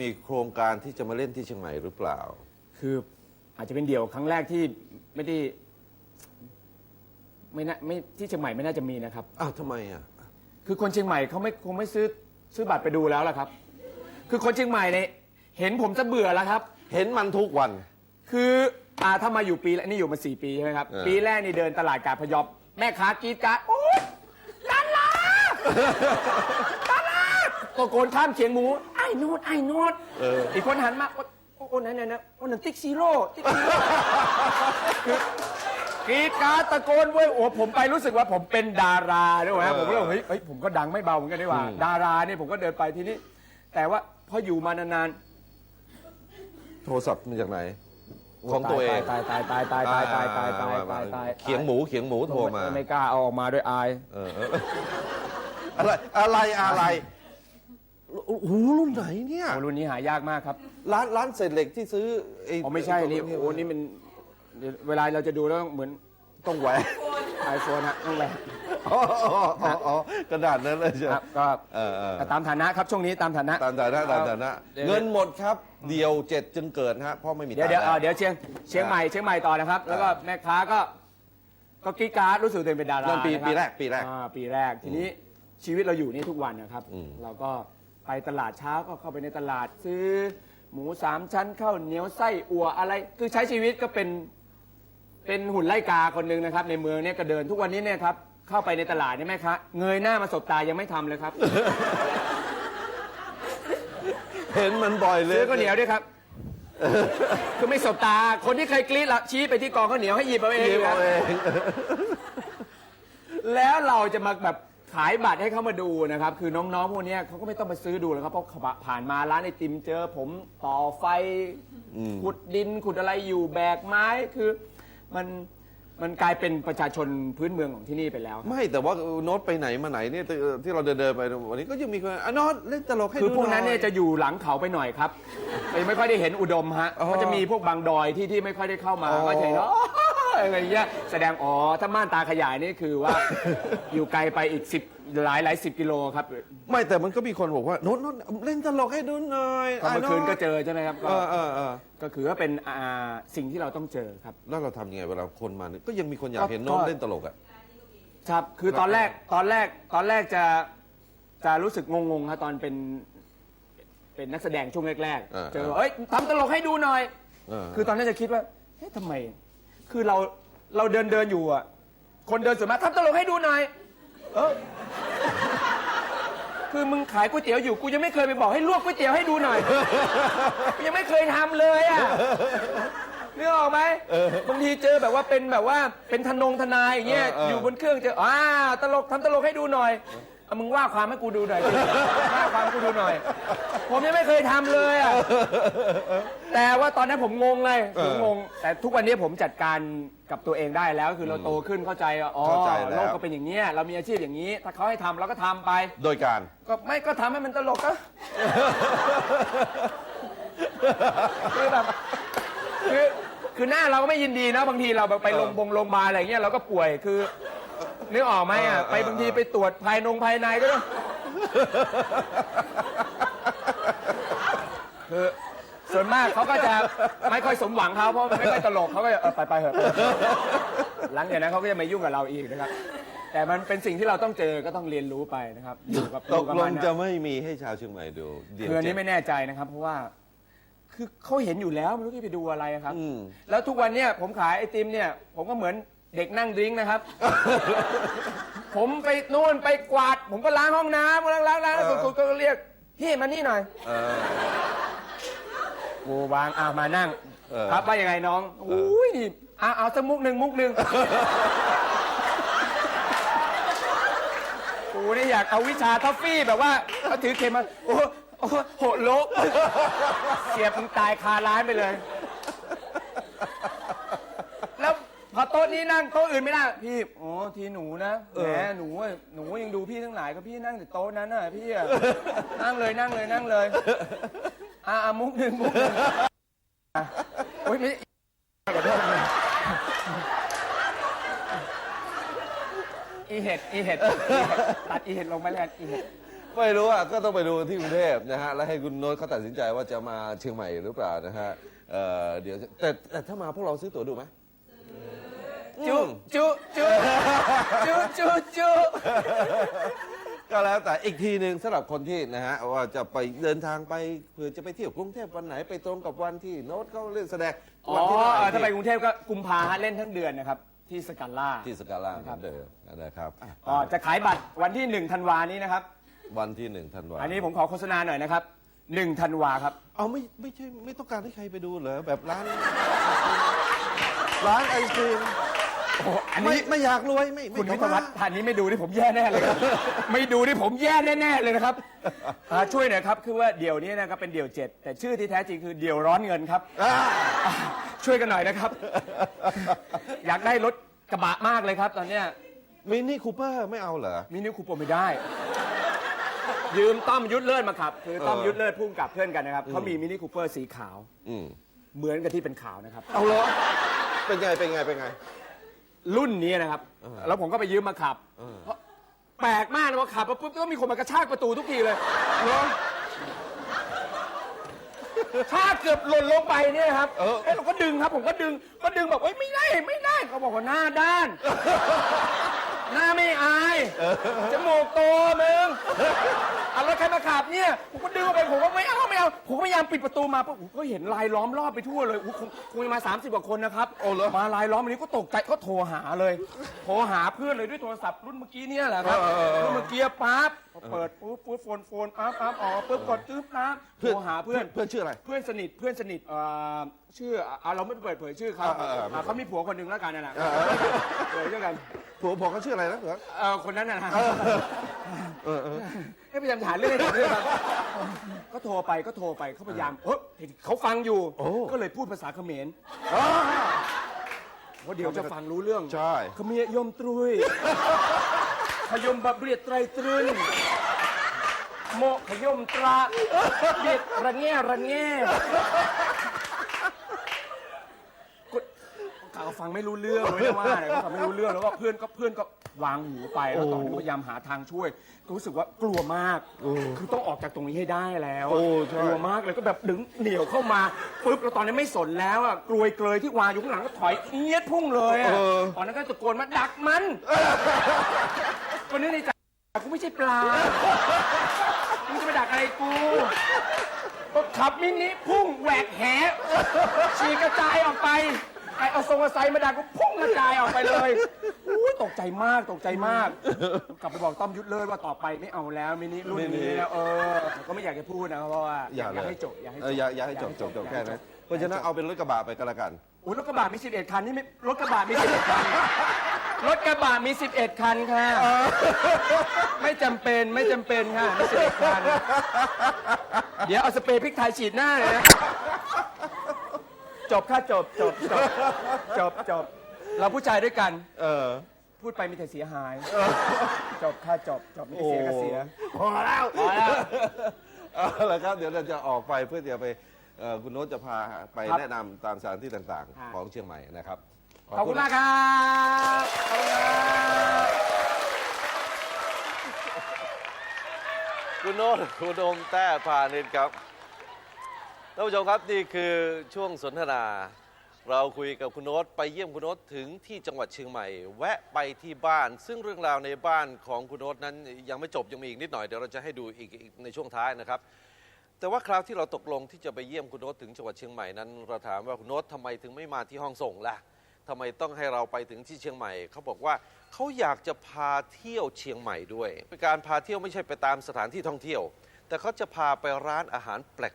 มีโครงการที่จะมาเล่นที่เชียงใหม่หรือเปล่า คืออาจจะเป็นเดี่ยวครั้งแรกที่ไม่ได้ไม่น่าไม่ที่เชียงใหม่ไม่น่าจะมีนะครับ อ้าวทำไมอะ คือคนเชียงใหม่เขาไม่คงไม่ซื้อซื้อบัตรไปดูแล้วล่ะครับ คือคนเชียงใหม่เนี่ยเห็นผมจะเบื่อแล้วครับ เห็นมันทุกวัน คืออ่าถ้ามาอยู่ปีแรกนี่อยู่มาสี่ปีใช่ไหมครับ เออ ปีแรกนี่เดินตลาดกาดพยอมแม่ค้ากรีดกราร์ดโอ๊ยดาราดาราตะโกนข้ามเขียงหมู ไอ้โนดไอ้โนดเอออีกคนหันมาโอ๊ยโอ้โอ้นั่นนั่นนะโอ้นั่นติ๊กซีโร่ติ๊กซีโร่คือกรีดกราร์ดตะโกนเว้ยโอ้ผมไปรู้สึกว่าผมเป็นดาราด้วยฮะผมก็เลยเฮ้ยเฮ้ยผมก็ดังไม่เบาเหมือนกันดีกว่าดาราเนี่ยผมก็เดินไปทีนี้ แต่ว่าพออยู่มานานๆ โทรศัพท์มาจากไหน ของตัวเองตายตายตายตายตายตายตายตายตายตายเขียงหมูเขียงหมูโทรมา ไม่กล้าเอาออกมาด้วยอาย เออเอออะไรอะไรอะไร โอ้โหรุ่นไหนเนี่ย โอ้รุ่นนี้หายากมากครับร้านร้านเศษเหล็กที่ซื้อไอ้อ๋อไม่ใช่นี่โอ้นี่มันเวลาเราจะดูแล้วเหมือนต้องแหวกไอโฟนฮะต้องแหวกอ๋ออ๋ออ๋ออ๋อกระดาษนั้นเลยใช่ไหมครับก็เออเออก็ตามฐานะครับช่วงนี้ตามฐานะตามฐานะตามฐานะดี๋ยวเงินหมดครับ เดียวเจ็ดจึงเกิดฮะเพราะไม่มีเดี๋ยวเดี๋ยวตังค์เอ่อแล้วเดี๋ยวเชียงเชียงใหม่เชียงใหม่ต่อนะครับ แล้วก็แม่ค้าก็ก็กรีดกราร์ดรู้สึกตัวเองเป็นดารานั่นปีะคบปีแรกปีแรกอ่าปีแรกทีนี้ชีวิตเราอยู่นี่ทุกวันนะครับอืมเราก็ ไปตลาดเช้าก็เข้าไปในตลาดซื้อ หมูสามชั้นข้าวเหนียวไส้อั่วอะไร คือใช้ชีวิตก็เป็นเป็นหุ่นไล่กาคนหนึ่งนะครับ ในเมืองเนี่ยก็เดินทุกวันนี้เนี่ยครับเข้าไปในตลาดเนี่ยแม่ค้าเงยหน้ามาสบตายังไม่ทำเลยครับ เห็นมันบ่อยเลยซื้อข้าวเหนียวด้วยครับ คือไม่สบตา คนที่เคยกรี๊ดละชี้ไปที่กองข้าวเหนียวให้หยิบเอาเองเก็บครัเอาบเอง แล้วเราจะมาแบบ ขายบัตรให้เขามาดูนะครับ คือน้องๆพวกเนี้ยเขาก็ไม่ต้องไปซื้อดูแล้วครับเพราะเขาผ่านมาร้านไอติมเจอผมต่อไฟอืมขุดดินขุดอะไรอยู่แบกไม้คือมันมันกลายเป็นประชาชนพื้นเมืองของที่นี่ไปแล้ว ไม่แต่ว่าโน้ตไปไหนมาไหนเนี่ยที่เราเดินเดินๆไปวันนี้ก็ยังมีคนอะโน้ตเล่นตลกให้คือดูพวกนั้นหเนี่ยจะอยู่หลังเขาไปหน่อยครับไม่ไม่ค่อยได้เห็นอุดมฮะอ๋อก็จะมีพวกบางดอยที่ที่ไม่ค่อยได้เข้ามาอ๋อก็จะเห็นว่า อะไรอย่างเงี้ยแสดงอ๋อถ้าม่านตาขยายนี่คือว่า อยู่ไกลไปอีกสิบหลายหลายสิบกิโลครับไม่แต่มันก็มีคนบอกว่าโน้ตโน้ตเล่นตลกให้ดูหน่อยตอนเมื่อคืนก็เจออใช่ไหมครับเอก็อเออเออก็คือว่าเป็นอ่าสิ่งที่เราต้องเจอครับ แล้วเราทำยังไงเวลาคนมาเนี่ยก็ยังมีคนอยากเห็นก็โน้ตเล่นตลกอะ ครับ คือตอนแรก ตอนแรก ตอนแรกจะ จะรู้สึกงงๆครับตอนเป็น เป็นนักแสดงช่วงแรกเออๆ เจอเอ้ยทำตลกให้ดูหน่อย เออ คือตอนนั้นจะคิดว่า เฮ้ยทำไม คือเราเราเดินเดินอยู่อะ คนเดินส่วนมากทำตลกให้ดูหน่อย เออ คือมึงขายก๋วยเตี๋ยวอยู่ กูยังไม่เคยไปบอกให้ลวกก๋วยเตี๋ยวให้ดูหน่อย กูยังไม่เคยทำเลยอะนึกออกไหมบางทีเจอแบบว่าเป็นแบบว่าเป็นทนงทนายอย่างเงี้ย เออเออออ ยู่บนเครื่องเจออ่าตลกทำตลกให้ดูหน่อย เอามึงว่าความให้กูดูหน่อยสิว่าความให้กูดูหน่อย ผมยังไม่เคยทำเลยอะ แต่ว่าตอนนั้นผมงงเลยผมงง แต่ทุกวันนี้ผมจัดการกับตัวเองได้แล้ว คือเราโตขึ้นเข้าใจว่าอ๋อเข้าใจแล้ว โลกก็เป็นอย่างนี้ยเรามีอาชีพอย่างนี้ ถ้าเขาให้ทำเราก็ทำไป โดยการ ก็ไม่ก็ทำให้มันตลกก็ คือแบบคือคือหน้าเราก็ไม่ยินดีนะบางทีเราไปโรงพยาบาลโรงพยาบาลอะไรเงี้ยเราก็ป่วยคือ นึกออกไหมอะเออเออไปบางทีไปตรวจภายนงภายในก็ต้องคือส่วนมากเขาก็จะไม่ค่อยสมหวังเขาเพราะไม่ค่อยตลกเขาก็จะเออไปไปเถอะ หลังจากนั้นเขาก็จะมายุ่งกับเราอีกนะครับ แต่มันเป็นสิ่งที่เราต้องเจอก็ต้องเรียนรู้ไปนะครับอยู่กับตอยู่กกับลมังนนะจะไม่มีให้ชาวเชียงใหม่ดูเดี๋ยวคืออันนี้เจ็บไม่แน่ใจนะครับ เพราะว่า คือเขาเห็นอยู่แล้วไม่รู้ที่ไปดูอะไรอะครับอืมแล้วทุกวันเนี่ยผมขายไอติมเนี่ย ผมก็เหมือน เด็กนั่งดริ้งนะครับ ผมไปนู่นไปกวาด ผมก็ล้างห้องน้ำล้างล้างล้างเออคุณก็เรียกพี่มานี่หน่อยเออกูวางอ่ามานั่งเออ ครับว่ายังไงน้องอุ้ยนี่เอาเอาสักมุกหนึ่งมุกหนึ่งกูนี่อยากเอาวิชาทัฟฟี่แบบว่าเขาถือเข็มมาโอ้โหโอ้โหโหดโลกเสียบมึงตายคาร้านไปเลย แล้วพ อโต๊ะนี้นั่งโต๊ะอื่นไม่ได้พี่อ๋อทีหนูนะแหมหนูอะหนูยังดูพี่ทั้งหลายก็พี่นั่งแต่โต๊ะนั้นน่ะพี่อะนั่งเลยนั่งเลยนั่งเลยอะอะมุกหนึ่งมุกหนึ่งอะโอ๊ยไม่ขอโทษนะอีเห็ดอีเห็ดอีเห็ดตัดอีเห็ดลงไปแล้วกันอีเห็ด ไม่รู้อะก็ต้องไปดูที่กรุงเทพนะฮะ แล้วให้คุณโน้ตเขาตัดสินใจว่าจะมาเชียงใหม่หรือเปล่านะฮะเอ่อเดี๋ยวจะแต่แต่ถ้ามาพวกเราซื้อตั๋วดูไหม จุจุจุจุจุจุก็แล้วแต่อีกทีหนึ่งสำหรับคนที่นะฮะว่าจะไปเดินทางไปเพื่อจะไปเที่ยวกรุงเทพวันไหนไปตรงกับวันที่โน้ตเขาเล่นแสดงอ๋อวันที่เท่าไหร่ถ้าไปกรุงเทพก็กุมภาฮะเล่นทั้งเดือนนะครับ ที่สกาล่าที่สกาล่าเหมือนเดิมนะครับอะอ๋อจะขายบัตรวันที่ 1 ธันวานี้นะครับ วันที่หนึ่งธันวาอันนี้ผมขอโฆษณาหน่อยนะครับ 1 ธันวาครับ เอาไม่ไม่ใช่ไม่ต้องการให้ใครไปดูเหรอแบบร้าน ร้านไอศครีม โอ้โหอันไม่นี้ไม่อยากรวยไม่คุณไม่วิทยวัฒน์ท่านนี้ไม่ดูนี่ผมแย่แน่เลยครับ ไม่ดูนี่ผมแย่แน่ๆเลยนะครับอ่าช่วยหน่อยครับ คือว่าเดี่ยวนี้นะครับเป็นเดี่ยวเจ็ดแต่ชื่อที่แท้จริงคือเดี่ยวร้อนเงินครับอ่าอ่าช่วยกันหน่อยนะครับ อยากได้รถกระบะมากเลยครับ ตอนเนี้ย มินิคูเปอร์ไม่เอาเหรอ มินิคูปไม่ได้ ยืมต้อมยุทธเลิศมาขับ คือต้อมเออ ยุทธเลิศพุ่งกับเพื่อนกันนะครับเขามีมินิคูเปอร์สีขาว อืมเหมือนกับที่เป็นขาวนะครับ เอาเหรอเป็นไงเป็นไงเป็นไง รุ่นนี้นะครับ เออ แล้วผมก็ไปยืมมาขับ เออเพราะแปลกมากนะว่าขับมาปุ๊บก็มีคนมากระชากประตูทุกทีเลยเหรอถ้าเกือบหล่นลงไปเนี่ยครับเออเอ้ยเราก็ดึงครับ ผมก็ดึงก็ดึงแบบเอ้ยไม่ได้ไม่ได้เขาบอกว่าหน้าด้าน หน้าไม่อายจมูกโตมึงเอาแล้วใครมาขับเนี่ยผมก็ดึงออกไปผมก็ไม่เอาไม่เอาผมก็พยายามปิดประตูมาปุ๊บผมก็เห็นลายล้อมรอบไปทั่วเลยอุ๊ยคงคงมา 30 กว่าคนนะครับโอ้เหรอมาลายล้อมอันนี้ก็ตกใจก็โทรหาเลย โทรหาเพื่อนเลยด้วยโทรศัพท์รุ่นเมื่อกี้เนี่ยแหละครับเออเออเออ รุ่นเมื่อกี้ปั๊บ พอเปิดปุ๊บปุ๊บโฟนโฟนปั๊บปั๊บอ๋อปุ๊บกดจึ๊บนะโทรหาเพื่อน เพื่อนชื่ออะไร เพื่อนสนิทเพื่อนสนิทเอ่อชื่ออะเราไม่เปิดเผยชื่อเขาเออเออเอออะเขามีผัวคนหนึ่งแล้วกันนั่นแหละเออเออเปิดด้วยกันผัวผมเขาชื่ออะไรนะเหรอเออคนนั้นน่ะนะเออเออให้พยายามหาเรื่องให้ผมด้วยครับก็โทรไปก็โทรไปเขาพยายามเฮ้ยเห็นเขาฟังอยู่ โอ้ ก็เลยพูดภาษาเขมรอ๋อว่าเดี๋ยวจะฟังรู้เรื่องใช่ เขมรยมตรุยขยมบะเบียดไตรตรึน โมขยมตราเบียดระแง่ระแง่ก็เขาฟังไม่รู้เรื่องเลยนะว่าเนี่ยเขาฟังไม่รู้เรื่องแล้วก็เพื่อนก็เพื่อนก็วางหูไปแล้วตอนนี้พยายามหาทางช่วย ก็รู้สึกว่ากลัวมาก คือต้องออกจากตรงนี้ให้ได้แล้วโอ้ใช่ กลัวมากเลยก็แบบดึงเหนียวเข้ามาปุ๊บแล้วตอนนี้ไม่สนแล้วอะกลวยเกลยที่วางอยู่ข้างหลังก็ถอยเอียดพุ่งเลยอะตอนนั้นก็ตะโกนมาดักมันก็นึกในใจกูไม่ใช่ปลา มึงจะไปดักอะไรกู ก็ขับมินิพุ่งแหวกแหฉีกกระจายออกไปไอเอาทรงอาศัยมาดักก็พุ่งกระจายออกไปเลยอู้ตกใจมากตกใจมาก กลับไปบอกต้อมยุทธเลิศว่าต่อไปไม่เอาแล้วมินิรุ่นนี้แล้วเออก็ไม่อยากจะพูดนะเพราะว่าอย่าเลย ให้จบอยากให้จเอบออยากอยากให้จบจบจบแค่นั้นเพราะฉะนั้นเอาเป็นรถกระบะไปก็แล้วกัน โอ้ยรถกระบะมี11คันนี่ไม่รถกระบะมี11คัน รถกระบะมี 11 คันค่ะ ไม่จำเป็นไม่จำเป็นค่ะมี11คัน เดี๋ยวเอาสเปรย์พริกไทยฉีดหน้าเลยนะจบค่ะจบจบจบจบจบ เราผู้ชายด้วยกัน เออ พูดไปมีแต่เสียหาย จบค่ะจบจบไม่ได้เสียก็เสีย พอแล้วพอแล้วเอาละครับ เดี๋ยวเราจะออกไปเพื่อจะไปเอ่อคุณโน้ตจะพาไปครับแนะนำตามสถานที่ต่างค่ะๆของเชียงใหม่นะครับ ขอบคุณมากครับขอบคุณครับคุณโน้ตคุณดมแต้พาณิชย์ครับท่านผู้ชมครับนี่คือช่วงสนทนา เราคุยกับคุณโน้ตไปเยี่ยมคุณโน้ตถึงที่จังหวัดเชียงใหม่ แวะไปที่บ้าน ซึ่งเรื่องราวในบ้านของคุณโน้ตนั้นยังไม่จบยังมีอีกนิดหน่อยเดี๋ยวเราจะให้ดูอีกอีกในช่วงท้ายนะครับ แต่ว่าคราวที่เราตกลงที่จะไปเยี่ยมคุณโน้ตถึงจังหวัดเชียงใหม่นั้น เราถามว่าคุณโน้ตทำไมถึงไม่มาที่ห้องส่งล่ะ ทำไมต้องให้เราไปถึงที่เชียงใหม่ เขาบอกว่าเขาอยากจะพาเที่ยวเชียงใหม่ด้วย การพาเที่ยวไม่ใช่ไปตามสถานที่ท่องเที่ยว แต่เขาจะพาไปร้านอาหารแปลก